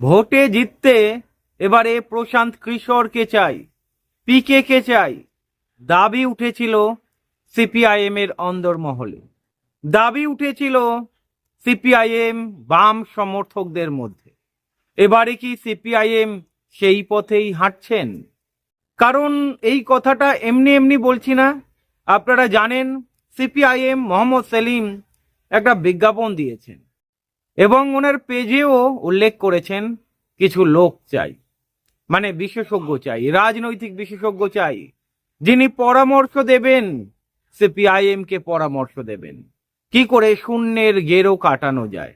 ভোটে জিততে এবারে প্রশান্ত কিশোরকে চাই পিকে কে চাই। দাবি উঠেছিল সিপিআইএম এর অন্দরমহলে। দাবি উঠেছিল সিপিআইএম বাম সমর্থকদের মধ্যে। এবারে কি সিপিআইএম সেই পথেই হাঁটছেন? কারণ এই কথাটা এমনি এমনি বলছি না। আপনারা জানেন, সিপিআইএম মোহাম্মদ সেলিম একটা বিজ্ঞাপন দিয়েছেন। এবং ওনার পেজেও উল্লেখ করেছেন কিছু লোক চাই মানে বিশেষজ্ঞ চাই, রাজনৈতিক বিশেষজ্ঞ চাই, যিনি পরামর্শ দেবেন সিপিআইএম কে পরামর্শ দেবেন। কি করে শূন্যের গেরো কাটানো যায়?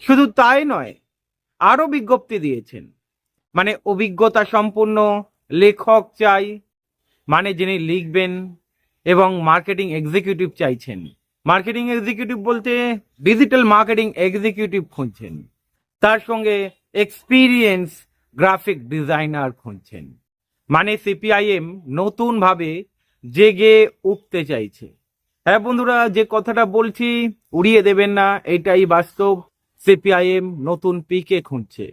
শুধু তাই নয় আরও বিজ্ঞপ্তি দিয়েছেন মানে অভিজ্ঞতা সম্পূর্ণ লেখক চাই মানে যিনি লিখবেন এবং মার্কেটিং এক্সিকিউটিভ চাইছেন। মার্কেটিং এক্সিকিউটিভ বলতে ডিজিটাল মার্কেটিং এক্সিকিউটিভ খুঁজছেন। তার সঙ্গে এক্সপিরিয়েন্স গ্রাফিক ডিজাইনার খুঁজছেন। মানে সিপিআইএম নতুনভাবে জেগে উঠতে চাইছে। হ্যাঁ বন্ধুরা, যে কথাটা বলছি, উড়িয়ে দেবেন না, এটাই বাস্তব। সিপিআইএম নতুন পিকে খুঁজছে।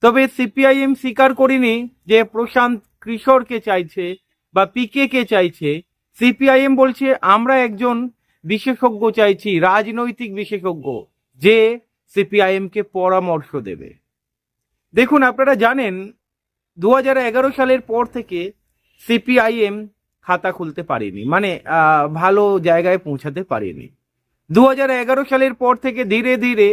তবে সিপিআইএম স্বীকার করিনি যে প্রশান্ত কিশোরকে চাইছে বা পিকে কে চাইছে। সিপিআইএম বলছে, আমরা একজন বিশেষজ্ঞ চাইছি, রাজনৈতিক বিশেষজ্ঞ, যে সিপিআইএম কে পরামর্শ দেবে। দেখুন, আপনারা জানেন দু হাজার এগারো সালের পর থেকে সিপিআইএম খাতা খুলতে পারেনি মানে ভালো জায়গায় পৌঁছাতে পারেনি। দু হাজার এগারো সালের পর থেকে ধীরে ধীরে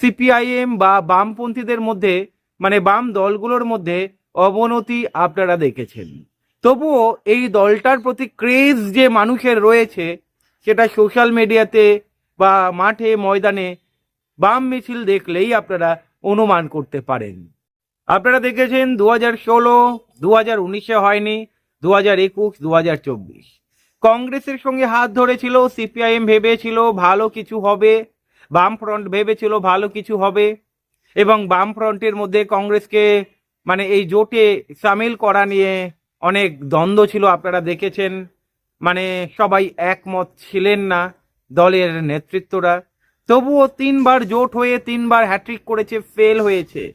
সিপিআইএম বা বামপন্থীদের মধ্যে মানে বাম দলগুলোর মধ্যে অবনতি আপনারা দেখেছেন। তবুও এই দলটার প্রতি ক্রেজ যে মানুষের রয়েছে সেটা সোশ্যাল মিডিয়াতে বা মাঠে, ময়দানে বাম মিছিল দেখলেই আপনারা অনুমান করতে পারেন। আপনারা দেখেছেন দু হাজার ষোলো দু হাজার উনিশে হয়নি দু হাজার একুশ দু হাজার চব্বিশ। কংগ্রেসের সঙ্গে হাত ধরেছিল, সিপিআইএম ভেবেছিল ভালো কিছু হবে বাম ফ্রন্ট ভেবেছিল ভালো কিছু হবে, এবং বাম ফ্রন্টের মধ্যে কংগ্রেসকে মানে এই জোটে সামিল করা নিয়ে অনেক দ্বন্দ্ব ছিল, আপনারা দেখেছেন। মানে সবাই একমত ছিলেন না দলের নেতৃত্বরা। তবুও তিনবার জোট হয়ে তিনবার হ্যাট্রিক করেছে ফেল হয়েছে।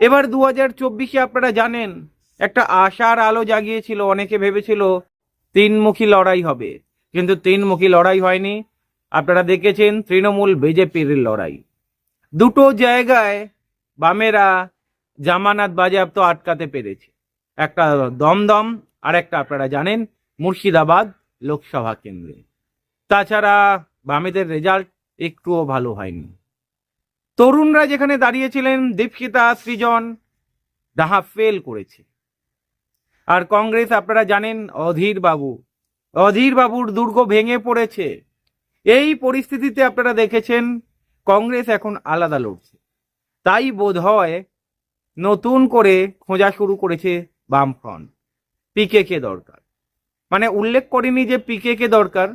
এবার দু হাজার চব্বিশে আপনারা জানেন, একটা আশার আলো জাগিয়েছিল, অনেকে ভেবেছিল তিনমুখী লড়াই হবে। কিন্তু তিনমুখী লড়াই হয়নি। আপনারা দেখেছেন তৃণমূল বিজেপির লড়াই। দুটো জায়গায় বামেরা জামানাত বাজেয়াপ্ত আটকাতে পেরেছে। একটা দমদম আর একটা আপনারা জানেন মুর্শিদাবাদ লোকসভা কেন্দ্রে। তাছাড়া বামেদের রেজাল্ট একটুও ভালো হয়নি। তরুণরা যেখানে দাঁড়িয়েছিলেন, দীপশিতা, সৃজন ডাহা ফেল করেছে। আর কংগ্রেস, আপনারা জানেন অধীর বাবু অধীর বাবুর দুর্গ ভেঙে পড়েছে। এই পরিস্থিতিতে আপনারা দেখেছেন, কংগ্রেস এখন আলাদা লড়ছে। তাই বোধ হয় নতুন করে খোঁজা শুরু করেছে বামফ্রন্ট। পিকে কে দরকার। মানে উল্লেখ করেনি যে পিকে কে দরকার।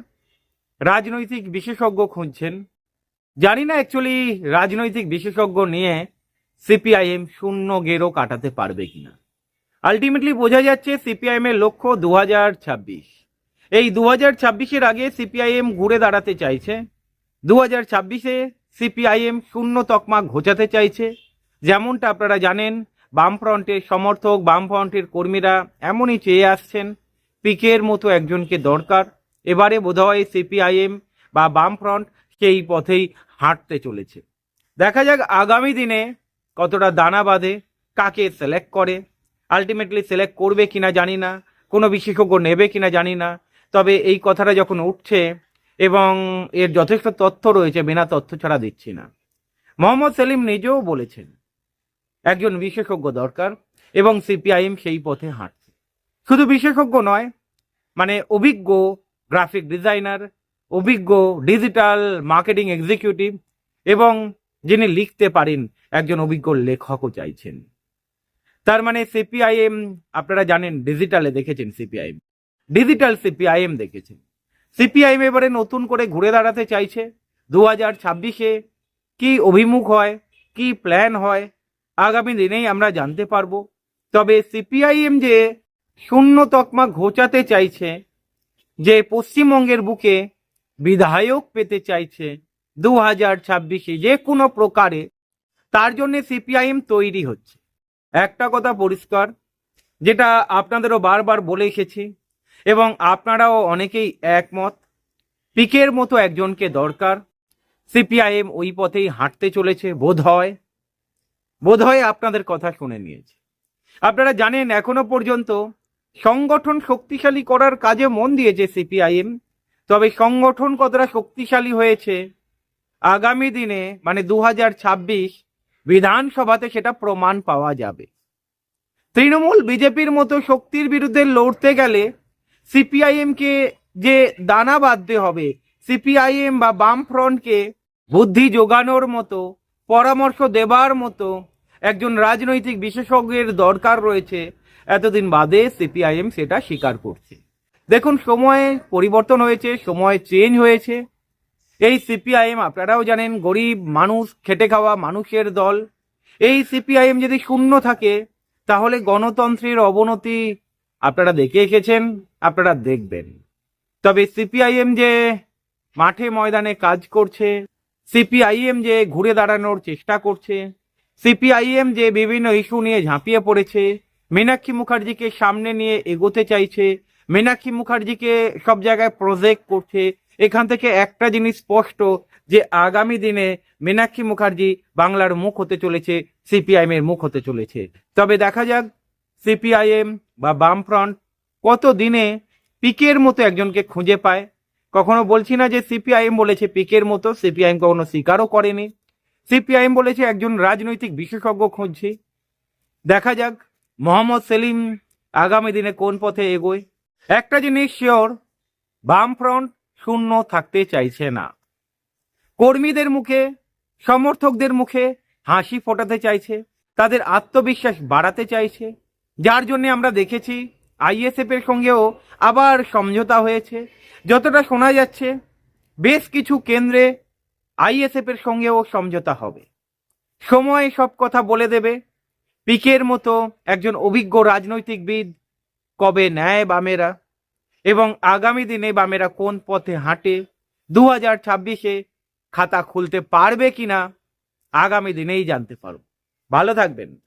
রাজনৈতিক বিশেষজ্ঞ খুঁজছেন। জানি না অ্যাকচুয়ালি রাজনৈতিক বিশেষজ্ঞ নিয়ে সিপিআইএম শূন্য গেরো কাটাতে পারবে কিনা। আলটিমেটলি বোঝা যাচ্ছে সিপিআইএম এর লক্ষ্য দু এই দু হাজার ছাব্বিশের আগে সিপিআইএম ঘুরে দাঁড়াতে চাইছে। দু হাজার ছাব্বিশে সিপিআইএম শূন্য তকমা ঘোচাতে চাইছে। যেমনটা আপনারা জানেন, বামফ্রন্টের সমর্থক, বামফ্রন্টের কর্মীরা এমনই চেয়ে আসছেন। পিকের মতো একজনকে দরকার। এবারে বোধহয় সিপিআইএম বা বামফ্রন্ট সেই পথেই হাঁটতে চলেছে। দেখা যাক আগামী দিনে কতটা দানা বাঁধে, কাকে সিলেক্ট করে আলটিমেটলি সিলেক্ট করবে কিনা জানি না, কোনো বিশেষজ্ঞ নেবে কিনা জানি না। তবে এই কথাটা যখন উঠছে এবং এর যথেষ্ট তথ্য রয়েছে, বিনা তথ্য ছাড়া দিচ্ছি না। মোহাম্মদ সেলিম নিজেও বলেছেন, একজন বিশেষজ্ঞ দরকার এবং সিপিআইএম সেই পথে হাঁটছে। শুধু বিশেষজ্ঞ নয় মানে অভিজ্ঞ গ্রাফিক ডিজাইনার অভিজ্ঞ ডিজিটাল মার্কেটিং এক্সিকিউটিভ এবং যিনি লিখতে পারেন, একজন অভিজ্ঞ লেখকও চাইছেন। তার মানে সিপিআইএম আপনারা জানেন ডিজিটালে দেখেছেন সিপিআইএম ডিজিটাল সিপিআইএম দেখেছেন। সিপিআইএম এবারে নতুন করে ঘুরে দাঁড়াতে চাইছে। দু হাজার ছাব্বিশে কি অভিমুখ হয়, কি প্ল্যান হয়, আগামী দিনেই আমরা জানতে পারব। তবে সিপিআইএম যে শূন্য তকমা ঘোচাতে চাইছে, যে পশ্চিমবঙ্গের বুকে বিধায়ক পেতে চাইছে দু হাজার ছাব্বিশে যে কোনো প্রকারে, তার জন্য সিপিআইএম তৈরি হচ্ছে। একটা কথা পরিষ্কার, যেটা আপনাদেরও বারবার বলে এসেছি, এবং আপনারাও অনেকেই একমত, পিকের মতো একজনকে দরকার। সিপিআইএম ওই পথেই হাঁটতে চলেছে, বোধ হয়। বোধ হয় আপনাদের কথা শুনে নিয়েছে। আপনারা জানেন, এখনও পর্যন্ত সংগঠন শক্তিশালী করার কাজে মন দিয়েছে সিপিআইএম। তবে সংগঠন কতটা শক্তিশালী হয়েছে? আগামী দিনে মানে দু বিধানসভাতে সেটা প্রমাণ পাওয়া যাবে। তৃণমূল বিজেপির মতো শক্তির বিরুদ্ধে লড়তে গেলে সিপিআইএমকে যে দানা বাঁধতে হবে, সিপিআইএম বা বামফ্রন্টকে বুদ্ধি যোগানোর মতো, পরামর্শ দেবার মতো একজন রাজনৈতিক বিশেষজ্ঞের দরকার রয়েছে এতদিন বাদে সিপিআইএম সেটা স্বীকার করছে। দেখুন, সময়ে পরিবর্তন হয়েছে, সময় চেঞ্জ হয়েছে। এই সিপিআইএম, আপনারাও জানেন, গরিব মানুষ, খেটে খাওয়া মানুষের দল। এই সিপিআইএম যদি শূন্য থাকে, তাহলে গণতন্ত্রের অবনতি আপনারা দেখে এসেছেন আপনারা দেখবেন। তবে সিপিআইএম যে মাঠে ময়দানে কাজ করছে, সিপিআইএম যে ঘুরে দাঁড়ানোর চেষ্টা করছে, সিপিআইএম যে বিভিন্ন ইস্যু নিয়ে ঝাঁপিয়ে পড়েছে মীনাক্ষী মুখার্জিকে সামনে নিয়ে এগোতে চাইছে, মীনাক্ষী মুখার্জিকে সব জায়গায় প্রজেক্ট করছে। এখান থেকে একটা জিনিস স্পষ্ট, যে আগামী দিনে মীনাক্ষী মুখার্জি বাংলার মুখ হতে চলেছে সিপিআইএম এর মুখ হতে চলেছে। তবে দেখা যাক সিপিআইএম বা বামফ্রন্ট কত দিনে পিকের মতো একজনকে খুঁজে পায়। কখনো বলছি না যে সিপিআইএম বলেছে পিকের মতো, সিপিআইএম কখনো স্বীকারও করেনি। সিপিআইএম বলেছে একজন রাজনৈতিক বিশেষজ্ঞ খুঁজছে। দেখা যাক মোহাম্মদ সেলিম আগামী দিনে কোন পথে এগোয়? একটা জিনিস শিওর, বামফ্রন্ট শূন্য থাকতে চাইছে না। কর্মীদের মুখে, সমর্থকদের মুখে হাসি ফোটাতে চাইছে, তাদের আত্মবিশ্বাস বাড়াতে চাইছে। যার জন্য আমরা দেখেছি, আইএসএফ এর সঙ্গেও আবার সমঝোতা হয়েছে। যতটা শোনা যাচ্ছে, বেশ কিছু কেন্দ্রে আইএসএফ এর সঙ্গেও সমঝোতা হবে। সময় সব কথা বলে দেবে। পিকের মতো একজন অভিজ্ঞ রাজনৈতিকবিদ কবে নেয় বামেরা? এবং আগামী দিনে বামেরা কোন পথে হাঁটে? দু হাজার ছাব্বিশে খাতা খুলতে পারবে কিনা? আগামী দিনেই জানতে পারব ভালো থাকবেন।